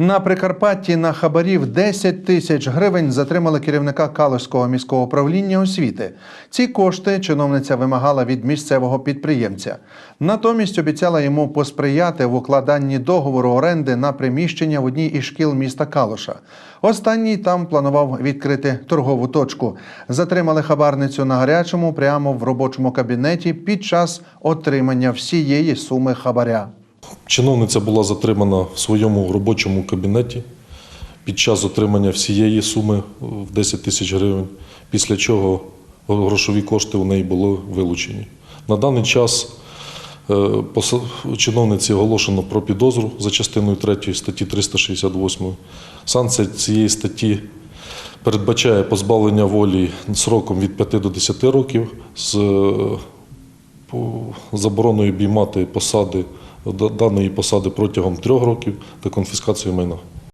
На Прикарпатті на хабарів 10 тисяч гривень затримали керівника Калузького міського управління освіти. Ці кошти чиновниця вимагала від місцевого підприємця. Натомість обіцяла йому посприяти в укладанні договору оренди на приміщення в одній із шкіл міста Калуша. Останній там планував відкрити торгову точку. Затримали хабарницю на гарячому прямо в робочому кабінеті під час отримання всієї суми хабаря. Чиновниця була затримана в своєму робочому кабінеті під час отримання всієї суми в 10 тисяч гривень, після чого грошові кошти у неї були вилучені. На даний час е, чиновниці оголошено про підозру за частиною 3 статті 368. Санкція цієї статті передбачає позбавлення волі сроком від 5 до 10 років з е, забороною обіймати посади даної посади протягом трьох років та конфіскацію майна.